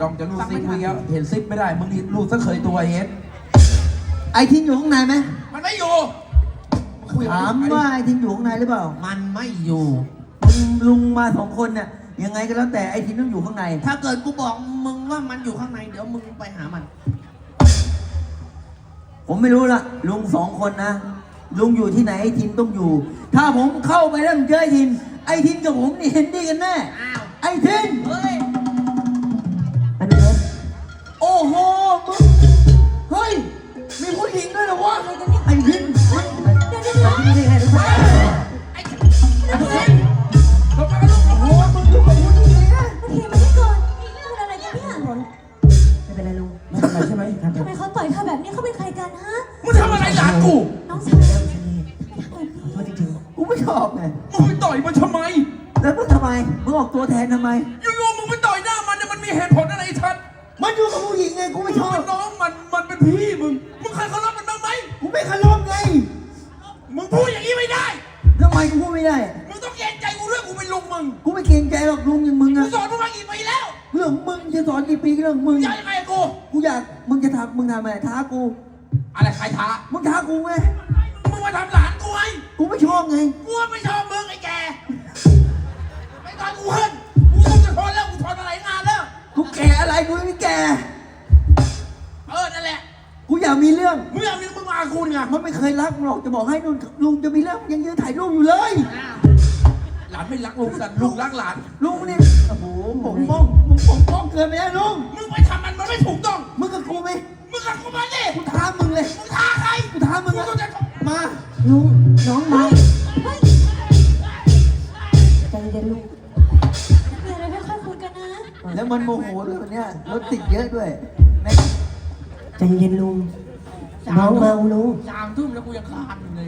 ลองจะรูดซิปเมื่อกี้เห็นซิปไม่ได้ มึงนี่รูดซะเคยตัวเอสไอ้ทินอยู่ข้างในไหมมันไม่อยู่คุยกับถามว่าไอ้ทินอยู่ข้างในหรือเปล่า มันไม่อยู่มึงลุงมาสองคนเนี่ยยังไงก็แล้วแต่ไอ้ทินต้องอยู่ข้างใน ถ้าเกิดกูบอกมึงว่ามันอยู่ข้างในเดี๋ยวมึงไปหามัน ผมไม่รู้ละลุงสองคนนะลุงอยู่ที่ไหนไอ้ทินต้องอยู่ ถ้าผมเข้าไปแล้วผมเจอไอ้ทิน ไอ้ทินกับผมนี่เห็นดีกันแน่ อ้าว ไอ้ทินเฮ้ย มึงไปต่อยมันทำไม แล้วมึงทำไม มึงออกตัวแทนทำไม อยู่ๆมึงไปต่อยหน้ามันเนี่ยมันมีเหตุผลอะไรชัดมันอยู่กับผู้หญิงไงกูไม่ชอบมันน้องมันมันเป็นพี่มึง มึงเคยเคารพมันบ้างไหม กูไม่เคารพไงมึงพูดอย่างนี้ไม่ได้ ทำไมกูพูดไม่ได้ มึงต้องเกรงใจกูด้วยกูเป็นลุงมึง กูไม่เกรงใจหรอกลุงอย่างมึงกูอะสอนมึงมากี่ปีแล้วเรื่องมึงจะสอนกี่ปีก็เรื่องมึงจะยังไงกับกู กูอยากมึงจะทำมึงทำอะไรท้ากู อะไรใครท้า มึงท้ากูไงมึงมาทำหลานกูไงกูไม่ชอบไง กูว่าไม่ชอบ อะไรกูไม่แก่ เออ นั่นแหละกูอยากมีเรื่อง มึงอยากมีมึงมากับกูไงมันไม่เคยรักมึงหรอกจะบอกให้นุ่นลุงจะมีเรื่องยังยืนถ่ายรูปอยู่เลย หลานไม่รักลุงแต่ลุงรักหลาน ลุงนี่โอ้โหปกป้องมึงปกป้องเกินไปแล้วลุงมึงไปทำมันมันไม่ถูกต้อง มึงกับกูไหมมึงกับกูมาดิกูท้ามึงเลย มึงท้าใครกูท้ามึงกูอะต้องจะมาลุงน้องมา มันโมโหด้วยวันเนี้ยรถติดเยอะด้วยแม่ใจเย็นลุงน้องเมาลุงสามทุ่มแล้วกูยังคานอยู่เลย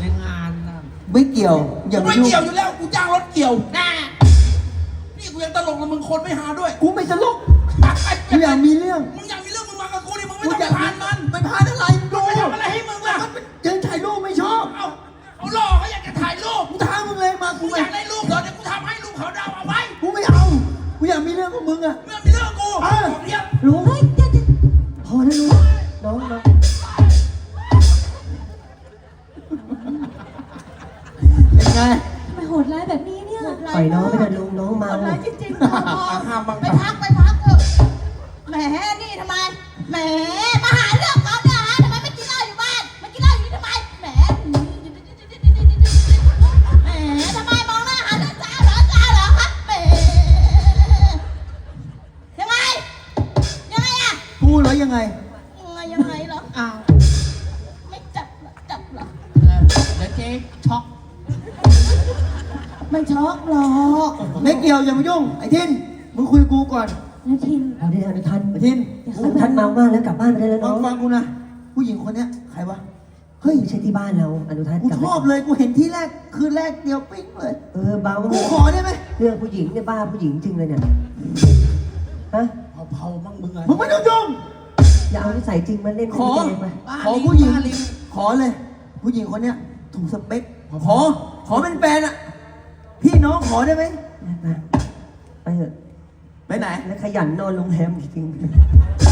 ในงานนะไม่เกี่ยว อย่ากูมาไม่ยุ่งเกี่ยวอยู่แล้วกูจ้างรถเกี่ยวแน่นี่กูยังตลกแล้วมึงคนไม่หาด้วยกูไม่ตลกกูอยากมีเรื่องมึงอยากมีเรื่องมึงมากับกูดิมึงไม่กูต้องอยากผ่านมัน ไม่ผ่านอะไร มีเรื่องกับมึงอะเมื่อมีเรื่องกูเออบอกเดียวลุงเฮ้ยเดี๋ยวเดี๋ยวพอแล้วลุงน้องน้องเป็นไง ทำไมโหดร้ายแบบนี้เนี่ยปล่อยน้องไปเถอะลุงน้องเมา โหดร้ายจริงๆห้ามบ้าง ไปพักไปพักเถอะแหมนี่ทำไมแหม ยังไงยังไงยังไงเหรออ้าวไม่จับเหรอจับเหรอเดี๋ยวเจ๊ช็อกไม่ช็อกหรอกไม่เกี่ยวอย่ามายุ่ง ไอ้ทินมึงคุยกับกูก่อนนาทินเอาได้อนุทันไอ้ทินอนุทันเมามากแล้วกลับบ้านไปได้แล้วฟัน้งองฟังกูนะผู้หญิงคนเนี้ยใครวะเฮ้ยไม่ใช่ที่บ้านเราอนุทันกูกลับชไปอบเลยกูเห็นที่แรกคืนแรกเดียวปิ๊งเลยเออเบากูขอได้ไหมเรื่องผู้หญิงเนี่ยบ้าผู้หญิงจริงเลยเนี่ยฮะ เผาๆบ้างมึงไงมึงไม่ต้องยุ่ง อย่าเอานิสัยจริงมาเล่นขอไม่ได้ไปบ้าขอลิงผู้หญิง บ้าลิง ขอเลย ผู้หญิงคนเนี้ยถูกสเปค ขอ ขอเป็นแฟนอะพี่น้องขอได้ไหม ไปไปเถอะไปไหน แล้วขยันนอนโรงแรมจริง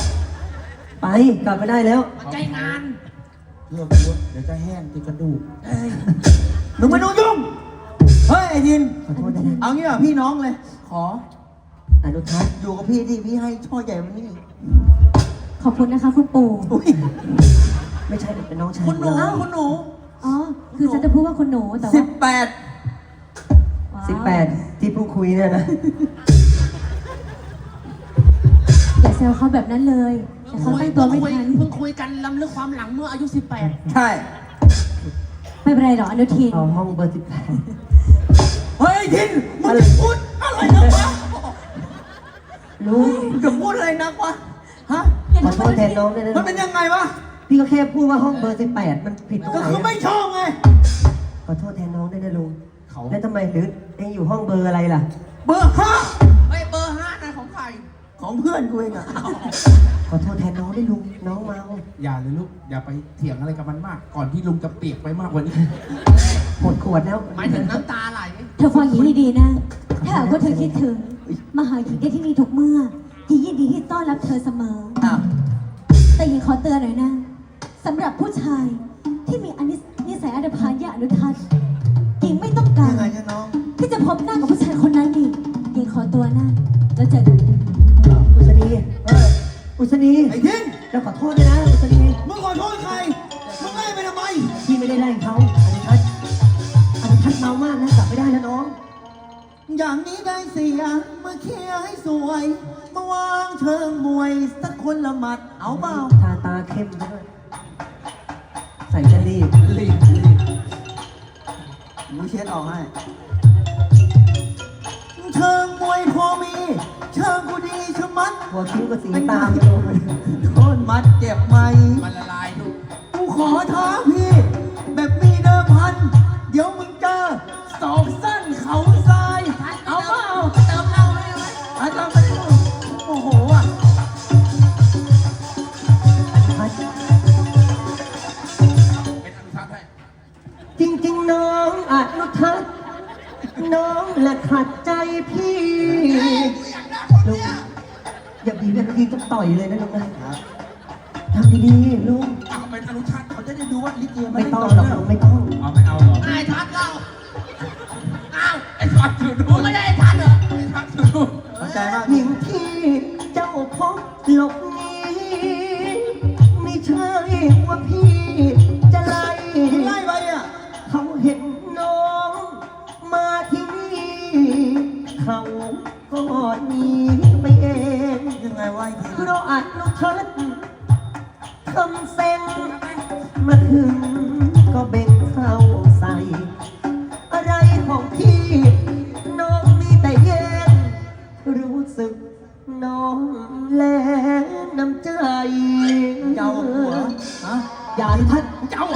ๆไปกลับไปได้แล้วมาใจงานเพื่อกูเดี๋ยวจะแห้งติดกระดูกมึงไม่ต้องยุ่ง เฮ้ยไอ้ทิน ขอโทษนะเอางี้อะพี่น้องเลย ขอ อนุทัศน์อยู่กับพี่ที่พี่ให้ช่อใหญ่วันนี้ข อบคุณนะคะคุณปู่ อุ้ยไม่ใช่เป็นน้องชายคุณหนูเราคุณหนู อ๋อ คือฉันจะพูดว่าคุณหนูแต่สิว่าบแปดว้าวสิบแปดที่เพิ่งคุยเนี่ยนะ อย่าแซวเขาแบบนั้นเลยแต่เขาตั้งตัวไม่ทัน เพิ่งคุยกันล้ำลึกความหลังเมื่ออายุ 18 ใช่ ไม่เป็นไรหรอกอนุทิน เอาห้องเบอร์สิบแปดเฮ้ยไอ้ทินมึงจะพูดอะไรนักวะลุงมึงจะพูดอะไรนักวะ ฮะอย่าขอทำ โทษแทนน้องด้วยนะมันเป็นยังไงวะ พี่ก็แค่พูดว่าห้องเบอร์สิบแปดมันผิดตรงก็ไหนคือไม่อะชอบไง ขอโทษแทนน้องด้วยนะลุงเขาแล้วทำไมหรือเองอยู่ห้องเบอร์อะไรล่ะ เบอร์ห้าเฮ้ยเบอร์ห้านะของใคร ของเพื่อนกูเองอะขอโทษแทนน้องด้วยลุงน้องเมาอย่าเลยลูกอย่าไปเถียงอะไรกับมันมาก ก่อนที่ลุงจะเปียกไปมากกว่านี้หมดขวดแล้วหมายถึงน้ำตาไหลเธอฟังหญิงให้ดีนะ ถ้าหากว่าเธอคิดถึง มาหาหญิงได้ที่นี่ทุกเมื่อหญิงดีที่ต้อนรับเธอเสมออ้าว แต่หญิงขอเตือนหน่อยนะสำหรับผู้ชายที่มีอนิสนิสัยอันธพาลยะอนุทัศน์หญิงไม่ต้องการยังไงจ๊ะน้อง ที่จะพบหน้ากับผู้ชายคนนั้นอีกหญิงขอตัวนะแล้วเจอกันอุศนีเอออุศนีไอ้ทิ้งเราขอโทษด้วยนะอุศนีมึงขอโทษใคร มึงไล่ไปทำไมพี่ไม่ได้ไล่เขาอนุทัศน์อนุทัศน์เมามากนะกลับไม่ได้แล้วน้อง อย่างนี้ได้เสียมาเคลียร์ให้สวยมาวางเชิงมวยสักคนละหมัดเอาเปล่าทาตาเข้มด้วยใส่จะรีบรีบรีบมึงเช็ดออกให้ เชิงมวยพอมี เชิงกูดีชะมัดหัวคิ้วกับสีตามโดนโทษมัดเจ็บไหมมันละลายลูกกูขอท้าพี่ แบบมีเดิมพัน ริง ๆ น้องอนุทัศน์น้องแหละขัดใจพี่กูอยากได้คนลุงเนี้ยอย่าบีบอย่าบีบต้องต่อยเลยนะลุงนะทำดีๆลุงเอาเป็นอนุทัศน์เขาจะได้ดูว่าลิเกไม่ต้องหรอกลุงไม่ต้องเอาไม่เอาหรอไอ้ทัศน์เราเอาไอ้ทัศน์อยู่ดูไม่ได้ไอ้ทัศน์เหรอไอ้ทัศน์อยู่ดูเข้าใจมากหญิงที่เจ้าพบหลบหนีไม่ใช่ว่าพี่ ทำเส้น มาถึงก็เบ่งเข้าใส่ อะไรของพี่น้องมีแต่แย่งรู้สึกน้องแลน้ำใจ เจ้าหัวฮะอย่าทัดเจ้าอย่า